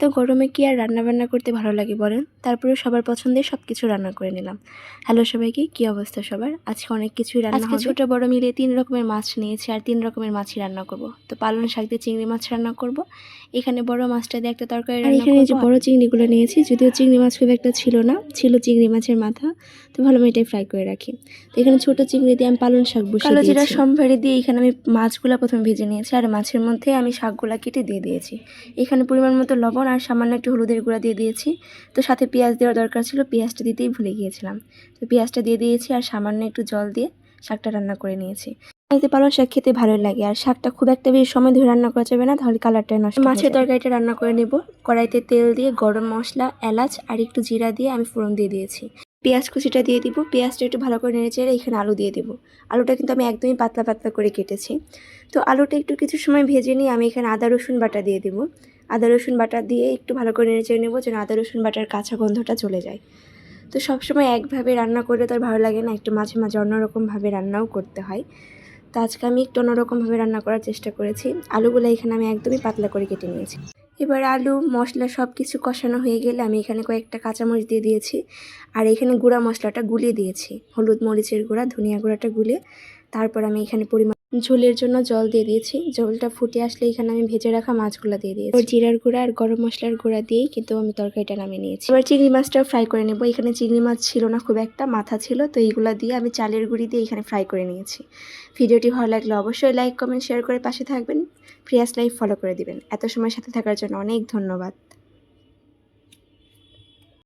তো গরমে কি আর রান্না বান্না করতে ভালো লাগে বলেন? তারপরে সবার পছন্দের সব কিছু রান্না করে নিলাম। হ্যালো সবাইকে কি অবস্থা সবার? আজকে অনেক কিছুই রান্না আজকে ছোট বড় মিলে তিন রকমের মাছ নিয়েছি আর তিন রকমের মাছই রান্না করব। তো পালং শাক দিয়ে চিংড়ি মাছ রান্না করব। এখানে বড় মাছটা দিয়ে একটা তরকারি আর এখানে যে বড় চিংড়িগুলো নিয়েছি যদিও চিংড়ি মাছ খুব একটা ছিল না ছিল চিংড়ি মাছের মাথা তো ভালো আমি এটাই ফ্রাই করে রাখি। তো এখানে ছোট চিংড়ি দিয়ে আমি পালং শাক বসিয়ে কালো জিরা সম্ভারে দিয়ে এখানে আমি মাছগুলো প্রথমে ভেজে নিয়েছি আর মাছের মধ্যে আমি শাকগুলা কেটে দিয়ে দিয়েছি। এখানে পরিমাণ মতো লবণ আর সামান্য একটু হলুদের গুঁড়া দিয়ে দিয়েছি। তো সাথে পেঁয়াজ দেওয়ার দরকার ছিল পেঁয়াজটা দিতেই ভুলে গিয়েছিলাম। তো পেঁয়াজটা দিয়ে দিয়েছি আর সামান্য একটু জল দিয়ে শাকটা রান্না করে নিয়েছি। এতে পালং শাক খেতে ভালো লাগে। আর শাকটা খুব একটা বেশি সময় ধরে রান্না করা যাবে না তাহলে কালারটা নষ্ট মাছের তরকারিটা রান্না করে নেব। কড়াইতে তেল দিয়ে গরম মশলা এলাচ আর একটু জিরা দিয়ে আমি ফোড়ন দিয়ে দিয়েছি। পেঁয়াজ কুচিটা দিয়ে দিব। পেঁয়াজটা একটু ভালো করে নেড়ে চেড়ে এখানে আলু দিয়ে দেবো। আলুটা কিন্তু আমি একদমই পাতলা পাতলা করে কেটেছি। তো আলুটা একটু কিছু সময় ভেজে নিয়ে আমি এখানে আদা রসুন বাটা দিয়ে দেবো। আদা, রসুন বাটা দিয়ে একটু ভালো করে নেড়ে চেড়ে নেব যেন আদা, রসুন বাটার কাঁচা গন্ধটা চলে যায়। তো সবসময় একভাবে রান্না করলে তো আর ভালো লাগে না, একটু মাঝে মাঝে অন্যরকমভাবে রান্নাও করতে হয়। তো আজকে আমি একটু অন্যরকমভাবে রান্না করার চেষ্টা করেছি। আলুগুলো এখানে আমি একদমই পাতলা করে কেটে নিয়েছি। এবার আলু, মশলা সব কিছু কষানো হয়ে গেলে আমি এখানে কয়েকটা কাঁচামরিচ দিয়ে দিয়েছি। আর এখানে গুঁড়া মশলাটা গুলিয়ে দিয়েছি। হলুদ মরিচের গুঁড়া, ধনিয়া গুঁড়াটা গুলে তারপর আমি এখানে পরিমাণ ঝোলের জন্য জল দিয়ে দিয়েছি। জলটা ফুটে আসলে এখানে আমি ভেজে রাখা মাছগুলো দিয়ে দিয়েছি। এবার জিরার গুঁড়া আর গরম মশলার গুঁড়া দিয়েই কিন্তু আমি তরকারিটা নামিয়ে নিয়েছি। এবার চিংড়ি মাছটাও ফ্রাই করে নেব। এখানে চিংড়ি মাছ ছিল না খুব একটা, মাথা ছিল, তো এইগুলো দিয়ে আমি চালের গুঁড়ি দিয়ে এখানে ফ্রাই করে নিয়েছি। ভিডিওটি ভালো লাগলে অবশ্যই লাইক কমেন্ট শেয়ার করে পাশে থাকবেন। প্রিয়াস লাইফ ফলো করে দিবেন। এত সময় সাথে থাকার জন্য অনেক ধন্যবাদ।